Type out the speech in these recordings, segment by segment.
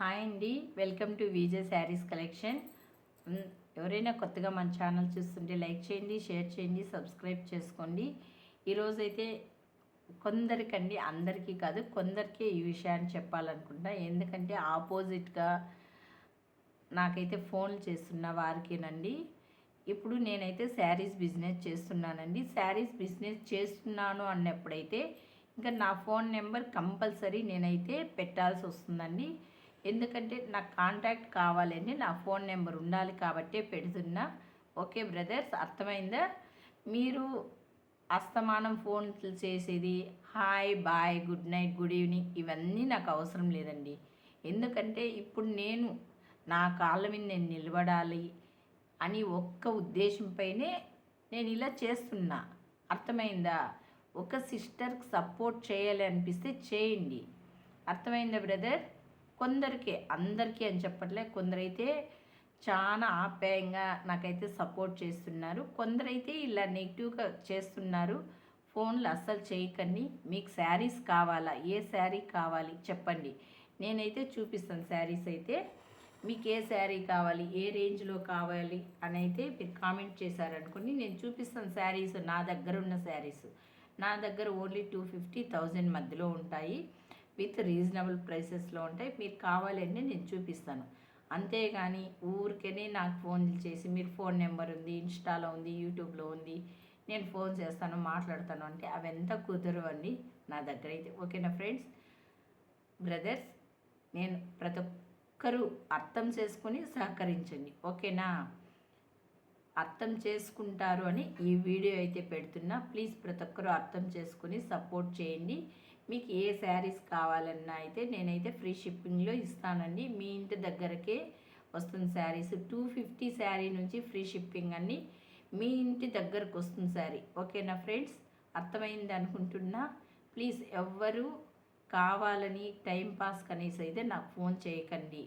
Hi అండి. Welcome to VJ sarees collection. ఎవరైనా కొత్తగా మన ఛానల్ చూస్తుంటే లైక్ చేయండి షేర్ చేయండి సబ్స్క్రైబ్ చేసుకోండి. ఈరోజైతే కొందరికండి అందరికీ కాదు కొందరికే ఈ విషయాన్ని చెప్పాలనుకుంటా ఎందుకంటే ఆపోజిట్గా నాకైతే ఫోన్లు చేస్తున్న వారికేనండి. ఇప్పుడు నేనైతే శారీస్ బిజినెస్ చేస్తున్నానండి. శారీస్ బిజినెస్ చేస్తున్నాను అన్నప్పుడైతే ఇంకా నా ఫోన్ నెంబర్ కంపల్సరీ నేనైతే పెట్టాల్సి వస్తుందండి ఎందుకంటే నాకు కాంటాక్ట్ కావాలని నా ఫోన్ నెంబర్ ఉండాలి కాబట్టే పెడుతున్నా. ఓకే బ్రదర్స్ అర్థమైందా? మీరు అస్తమానం ఫోన్లు చేసేది hi bye good night good evening ఇవన్నీ నాకు అవసరం లేదండి. ఎందుకంటే ఇప్పుడు నేను నా కాళ్ళ మీద నేను నిలబడాలి అని ఒక్క ఉద్దేశంపైనే నేను ఇలా చేస్తున్నా. అర్థమైందా? ఒక సిస్టర్కి సపోర్ట్ చేయాలి అనిపిస్తే చేయండి. అర్థమైందా బ్రదర్? కొందరికి అందరికీ అని చెప్పట్లే కొందరైతే చాలా ఆప్యాయంగా నాకైతే సపోర్ట్ చేస్తున్నారు. కొందరైతే ఇలా నెగిటివ్గా చేస్తున్నారు. ఫోన్లు అస్సలు చేయకండి. మీకు శారీస్ కావాలా? ఏ శారీ కావాలి? చెప్పండి. నేనైతే చూపిస్తాను శారీస్ అయితే. మీకు ఏ శారీ కావాలి? ఏ రేంజ్లో కావాలి? అని అయితే మీరు కామెంట్ చేశారనుకోండి నేను చూపిస్తాను శారీస్. నా దగ్గర ఉన్న శారీస్. నా దగ్గర ఓన్లీ టూ ఫిఫ్టీ థౌజండ్ మధ్యలో ఉంటాయి. విత్ రీజనబుల్ ప్రైసెస్లో ఉంటాయి. మీరు కావాలంటే నేను చూపిస్తాను. అంతేగాని ఊరికేనే నాకు ఫోన్లు చేసి మీరు ఫోన్ నెంబర్ ఉంది ఇన్స్టాలో ఉంది యూట్యూబ్లో ఉంది నేను ఫోన్ చేస్తాను మాట్లాడతాను అంటే అవెంత కుదరవండి నా దగ్గర అయితే. ఓకేనా ఫ్రెండ్స్? బ్రదర్స్ నేను ప్రతి ఒక్కరూ అర్థం చేసుకొని సహకరించండి. ఓకేనా? అర్థం చేసుకుంటారు అని ఈ వీడియో అయితే పెడుతున్నా. ప్లీజ్ ప్రతి ఒక్కరూ అర్థం చేసుకుని సపోర్ట్ చేయండి. మీకు ఏ శారీస్ కావాలన్నా అయితే నేనైతే ఫ్రీ షిప్పింగ్లో ఇస్తానండి. మీ ఇంటి దగ్గరకే వస్తుంది శారీస్. టూ ఫిఫ్టీ శారీ నుంచి ఫ్రీ షిప్పింగ్ అన్ని మీ ఇంటి దగ్గరకు వస్తుంది శారీ. ఓకేనా ఫ్రెండ్స్? అర్థమైంది అనుకుంటున్నా? ప్లీజ్ ఎవ్వరు కావాలని టైం పాస్ కనీసం అయితే నాకు ఫోన్ చేయకండి.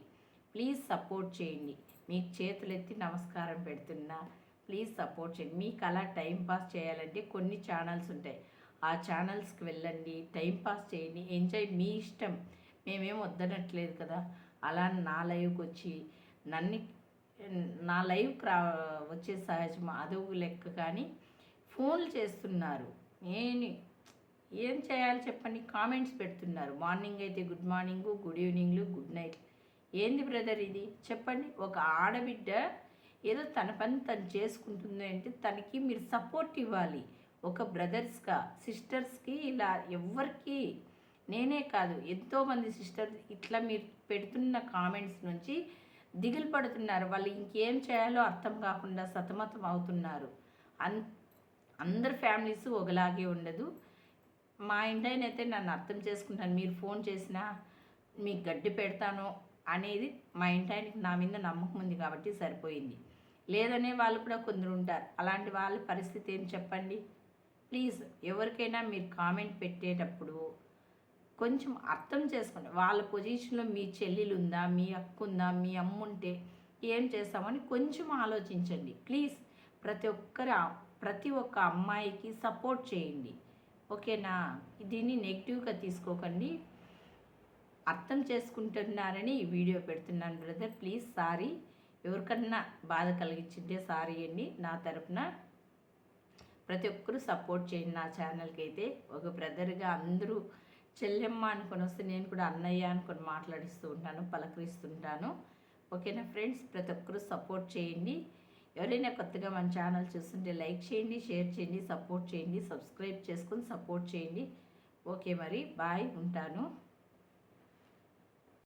ప్లీజ్ సపోర్ట్ చేయండి. మీకు చేతులెత్తి నమస్కారం పెడుతున్నా. ప్లీజ్ సపోర్ట్ చేయండి. మీకు అలా టైం పాస్ చేయాలంటే కొన్ని ఛానల్స్ ఉంటాయి. ఆ ఛానల్స్కి వెళ్ళండి టైంపాస్ చేయండి ఎంజాయ్ మీ ఇష్టం. మేమేం వద్దనట్లేదు కదా. అలా నా లైవ్కి వచ్చి నన్ను నా లైవ్కి రా వచ్చే సహజం అదొక లెక్క కానీ ఫోన్లు చేస్తున్నారు. నేను ఏం చేయాలి చెప్పండి? కామెంట్స్ పెడుతున్నారు. మార్నింగ్ అయితే గుడ్ మార్నింగ్ గుడ్ ఈవినింగ్లు గుడ్ నైట్. ఏంది బ్రదర్ ఇది? చెప్పండి. ఒక ఆడబిడ్డ ఏదో తన పని తను చేసుకుంటుంది అంటే తనకి మీరు సపోర్ట్ ఇవ్వాలి. ఒక బ్రదర్స్గా సిస్టర్స్కి ఇలా ఎవరికి నేనే కాదు ఎంతోమంది సిస్టర్స్ ఇట్లా మీరు పెడుతున్న కామెంట్స్ నుంచి దిగులు పడుతున్నారు. వాళ్ళు ఇంకేం చేయాలో అర్థం కాకుండా సతమతం అవుతున్నారు. అన్ అందరు ఫ్యామిలీస్ ఒకలాగే ఉండదు. మా ఇంటైనైతే నన్ను అర్థం చేసుకుంటాను మీరు ఫోన్ చేసినా మీకు గడ్డి పెడతాను అనేది మా ఇంటాయనకి నా మీద నమ్మకం ఉంది కాబట్టి సరిపోయింది. లేదనే వాళ్ళు కూడా కొందరు ఉంటారు. అలాంటి వాళ్ళ పరిస్థితి ఏం చెప్పండి? ప్లీజ్ ఎవరికైనా మీరు కామెంట్ పెట్టేటప్పుడు కొంచెం అర్థం చేసుకోండి. వాళ్ళ పొజిషన్లో మీ చెల్లెలు ఉందా మీ అక్క ఉందా మీ అమ్ముంటే ఏం చేస్తామని కొంచెం ఆలోచించండి. ప్లీజ్ ప్రతి ఒక్కరు ప్రతి ఒక్క అమ్మాయికి సపోర్ట్ చేయండి. ఓకేనా? దీన్ని నెగిటివ్గా తీసుకోకండి. అర్థం చేసుకుంటున్నారని ఈ వీడియో పెడుతున్నాను బ్రదర్. Please sorry. ఎవరికన్నా బాధ కలిగించింటే సారీ అండి. నా తరపున ప్రతి ఒక్కరూ సపోర్ట్ చేయండి నా ఛానల్కి అయితే ఒక బ్రదర్గా అందరూ చెల్లెమ్మ అనుకొని వస్తే నేను కూడా అన్నయ్య అనుకొని మాట్లాడిస్తూ ఉంటాను పలకరిస్తుంటాను ఓకేనా ఫ్రెండ్స్? ప్రతి ఒక్కరూ సపోర్ట్ చేయండి. ఎవరైనా కొత్తగా మన ఛానల్ చూస్తుంటే లైక్ చేయండి షేర్ చేయండి సపోర్ట్ చేయండి సబ్స్క్రైబ్ చేసుకొని సపోర్ట్ చేయండి. ఓకే మరి బాయ్ ఉంటాను.